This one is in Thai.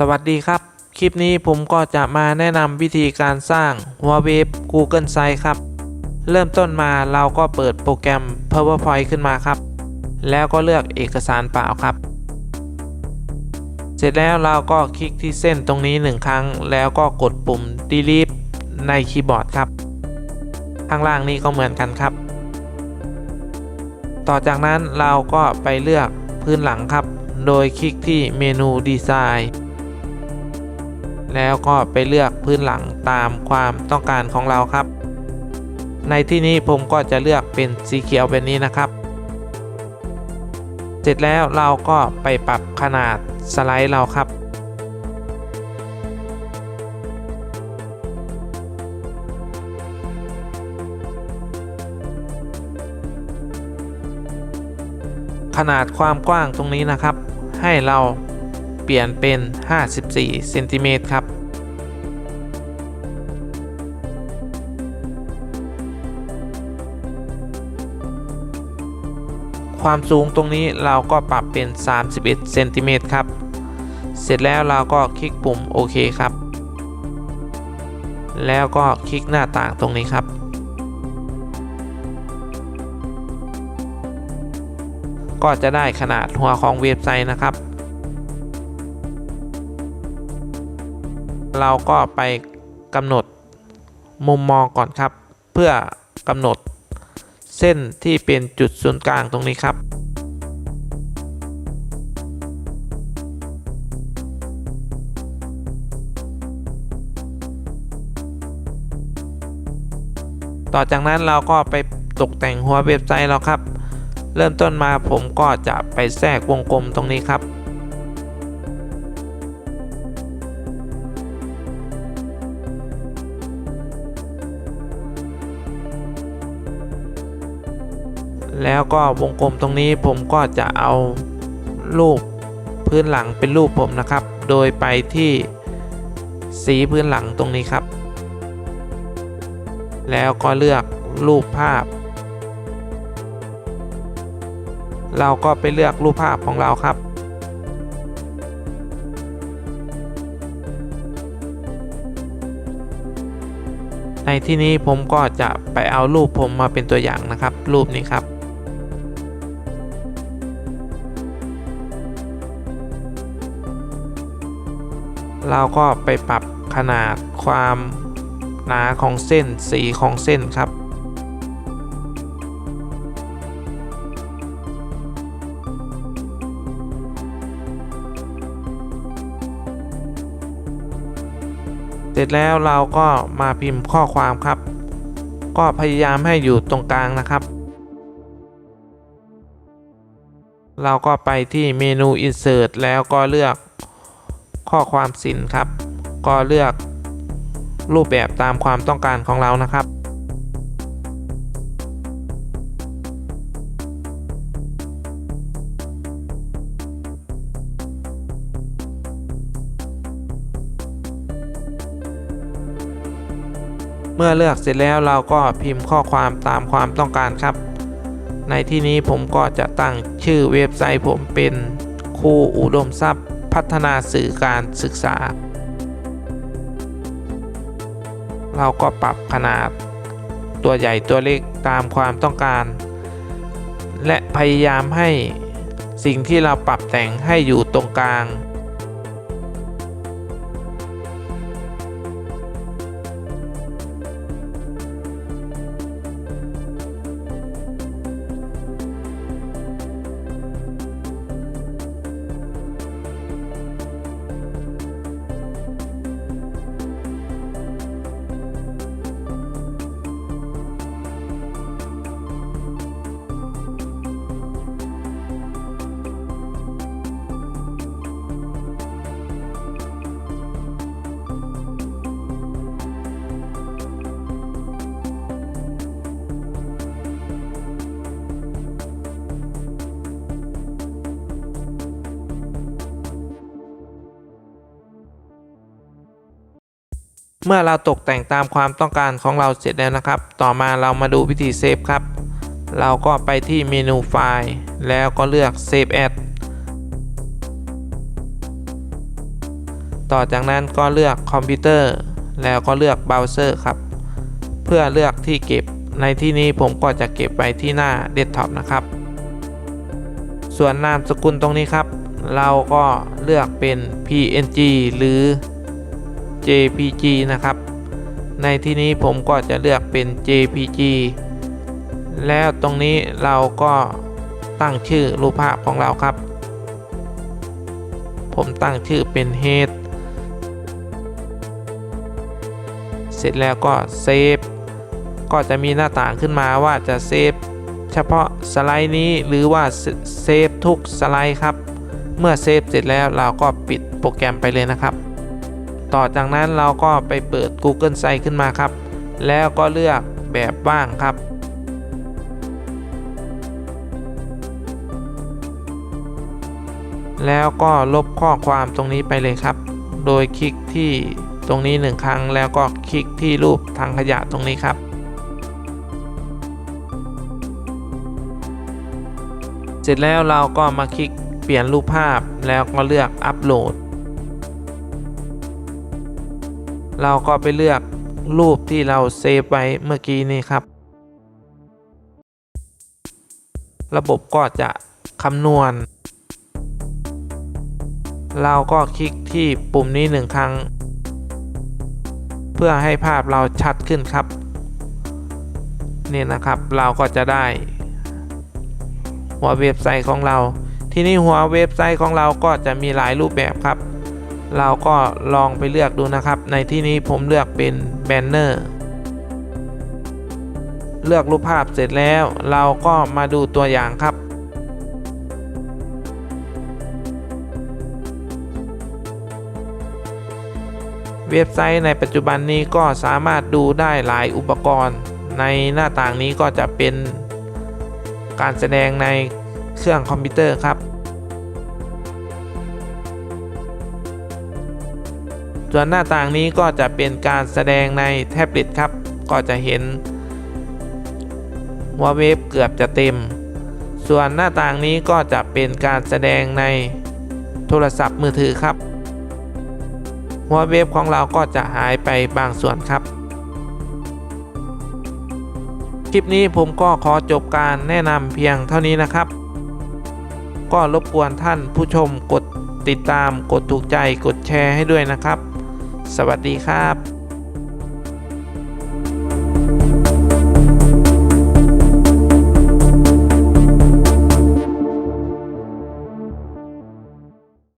สวัสดีครับ คลิปนี้ผมก็จะมาแนะนำวิธีการสร้างหัวเว็บ Google Sites ครับ เริ่มต้นมาเราก็เปิดโปรแกรม PowerPoint ขึ้นมาครับ แล้วก็เลือกเอกสารเปล่าครับ เสร็จแล้วเราก็คลิกที่เส้นตรงนี้หนึ่งครั้ง แล้วก็กดปุ่ม delete ในคีย์บอร์ดครับ ข้างล่างนี้ก็เหมือนกันครับ ต่อจากนั้นเราก็ไปเลือกพื้นหลังครับ โดยคลิกที่เมนูดีไซน์ แล้วก็ไปเลือกพื้นหลังตามความต้องการของเราครับ ในที่นี้ผมก็จะเลือกเป็นสีเขียวแบบนี้นะครับ เสร็จแล้วเราก็ไปปรับขนาดสไลด์เราครับขนาดความกว้างตรงนี้นะครับ ให้เรา เปลี่ยนเป็น 54เซนติเมตรครับความสูงตรงนี้เราก็ปรับเป็น 31เซนติเมตรครับ เสร็จแล้วเราก็คลิกปุ่มโอเคครับ แล้วก็คลิกหน้าต่างตรงนี้ครับ ก็จะได้ขนาดหัวของเว็บไซต์นะครับ เราก็ไปกำหนดมุมมองก่อนครับ เพื่อกำหนดเส้นที่เป็นจุดศูนย์กลางตรงนี้ครับต่อจากนั้นเราก็ไปตกแต่งหัวเว็บไซต์เราครับ เริ่มต้นมาผมก็จะไปแทรกวงกลมตรงนี้ครับ แล้วก็วงกลมตรงนี้ผมก็จะเอารูปพื้นหลังเป็นรูปผมนะครับ โดยไปที่สีพื้นหลังตรงนี้ครับ แล้วก็เลือกรูปภาพ เราก็ไปเลือกรูปภาพของเราครับ ในที่นี้ผมก็จะไปเอารูปผมมาเป็นตัวอย่างนะครับ รูปนี้ครับ เราก็ไปปรับขนาดความหนาของเส้นสีของเส้นครับ เสร็จแล้วเราก็มาพิมพ์ข้อความครับ ก็พยายามให้อยู่ตรงกลางนะครับ เราก็ไปที่เมนู Insert แล้วก็เลือก ข้อความสินครับ ก็เลือกรูปแบบตามความต้องการของเรานะครับ เมื่อเลือกเสร็จแล้วเราก็พิมพ์ข้อความตามความต้องการครับ ในที่นี้ผมก็จะตั้งชื่อเว็บไซต์ผมเป็นครูอุดมทรัพย์ พัฒนาสื่อการศึกษา เราก็ปรับขนาดตัวใหญ่ตัวเล็กตามความต้องการ และพยายามให้สิ่งที่เราปรับแต่งให้อยู่ตรงกลาง เมื่อเราตกแต่งตามความต้องการของเราเสร็จแล้วนะครับ ต่อมาเรามาดูวิธีเซฟครับ เราก็ไปที่เมนูไฟล์ แล้วก็เลือก Save As ต่อจากนั้นก็เลือกคอมพิวเตอร์ แล้วก็เลือกเบราว์เซอร์ครับ เพื่อเลือกที่เก็บ ในที่นี้ผมก็จะเก็บไว้ที่หน้าเดสก์ท็อปนะครับ ส่วนนามสกุลตรงนี้ครับ เราก็เลือกเป็น PNG หรือ JPG นะครับ ในที่นี้ผมก็จะเลือกเป็น JPG แล้วตรงนี้เราก็ตั้งชื่อรูปภาพของเราครับ ผมตั้งชื่อเป็น head เสร็จแล้วก็เซฟก็จะมีหน้าต่างขึ้นมาว่าจะเซฟเฉพาะสไลด์นี้หรือว่าเซฟทุกสไลด์ครับ เมื่อเซฟเสร็จแล้วเราก็ปิดโปรแกรมไปเลยนะครับ ต่อจากนั้นเราก็ไปเปิด Google Sites ขึ้นมาครับ แล้วก็เลือกแบบว่างครับ แล้วก็ลบข้อความตรงนี้ไปเลยครับ โดยคลิกที่ตรงนี้หนึ่งครั้ง แล้วก็คลิกที่รูปทางขยะตรงนี้ครับเสร็จแล้วเราก็มาคลิกเปลี่ยนรูปภาพแล้วก็เลือกอัปโหลด เราก็ไปเลือกรูปที่เราเซฟไว้เมื่อกี้นี้ครับ ระบบก็จะคำนวณ เราก็คลิกที่ปุ่มนี้หนึ่งครั้ง เพื่อให้ภาพเราชัดขึ้นครับ นี่นะครับเราก็จะได้ หัวเว็บไซต์ของเรา ที่นี่หัวเว็บไซต์ของเราก็จะมีหลายรูปแบบครับ เราก็ลองไปเลือกดูนะครับ ในที่นี้ผมเลือกเป็นแบนเนอร์เลือกรูปภาพเสร็จแล้ว เราก็มาดูตัวอย่างครับ เว็บไซต์ในปัจจุบันนี้ก็สามารถดูได้หลายอุปกรณ์ ในหน้าต่างนี้ก็จะเป็นการแสดงในเครื่องคอมพิวเตอร์ครับ ส่วนหน้าต่างนี้ก็จะเป็นการแสดงในแท็บเล็ตครับ ก็จะเห็นหัวเว็บเกือบจะเต็ม ส่วนหน้าต่างนี้ก็จะเป็นการแสดงในโทรศัพท์มือถือครับหัวเว็บของเราก็จะหายไปบางส่วนครับ คลิปนี้ผมก็ขอจบการแนะนำเพียงเท่านี้นะครับ ก็รบกวนท่านผู้ชมกดติดตามกดถูกใจกดแชร์ให้ด้วยนะครับ สวัสดีครับ